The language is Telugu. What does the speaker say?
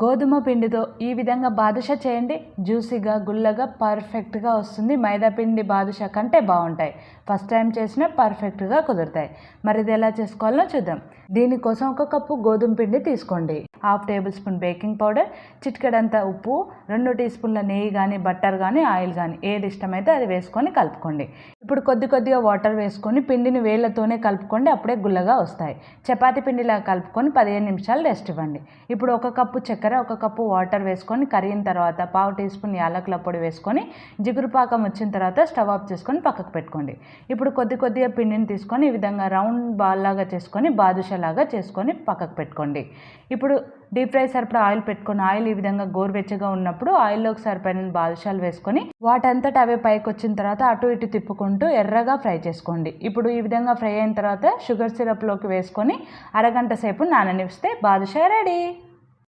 గోధుమ పిండితో ఈ విధంగా బాదుషా చేయండి. జ్యూసీగా గుల్లగా పర్ఫెక్ట్గా వస్తుంది. మైదా పిండి బాదుషా కంటే బాగుంటాయి. ఫస్ట్ టైం చేసినా పర్ఫెక్ట్గా కుదురుతాయి. మరి ఇది ఎలా చేసుకోవాలో చూద్దాం. దీనికోసం ఒక కప్పు గోధుమ పిండి తీసుకోండి. Half tablespoon baking powder చిటికెడంత ఉప్పు రెండు టీ స్పూన్ల నెయ్యి కానీ బట్టర్ కానీ ఆయిల్ కానీ ఏది ఇష్టమైతే అది వేసుకొని కలుపుకోండి. ఇప్పుడు కొద్ది కొద్దిగా వాటర్ వేసుకొని పిండిని వేళ్ళతోనే కలుపుకోండి అప్పుడే గుల్లగా వస్తాయి. చపాతి పిండిలా కలుపుకొని పదిహేను నిమిషాలు రెస్ట్ ఇవ్వండి. ఇప్పుడు ఒక కప్పు చక్కెర ఒక కప్పు వాటర్ వేసుకొని కరిగిన తర్వాత పావు టీ స్పూన్ యాలకుల పొడి వేసుకొని జిగురు పాకం వచ్చిన తర్వాత స్టవ్ ఆఫ్ చేసుకొని పక్కకు పెట్టుకోండి. ఇప్పుడు కొద్ది కొద్దిగా పిండిని తీసుకొని ఈ విధంగా రౌండ్ బాల్ లాగా చేసుకొని బాదుషా లాగా చేసుకొని పక్కకు పెట్టుకోండి. ఇప్పుడు డీప్ ఫ్రై సరిపడా ఆయిల్ పెట్టుకొని ఆయిల్ ఈ విధంగా గోరువెచ్చగా ఉన్నప్పుడు ఆయిల్లోకి సరిపడిన బాదుషాలు వేసుకొని వాటంతట అవే పైకి వచ్చిన తర్వాత అటు ఇటు తిప్పుకుంటూ ఎర్రగా ఫ్రై చేసుకోండి. ఇప్పుడు ఈ విధంగా ఫ్రై అయిన తర్వాత షుగర్ సిరప్లోకి వేసుకొని అరగంట సేపు నాననిస్తే బాదుషా రెడీ.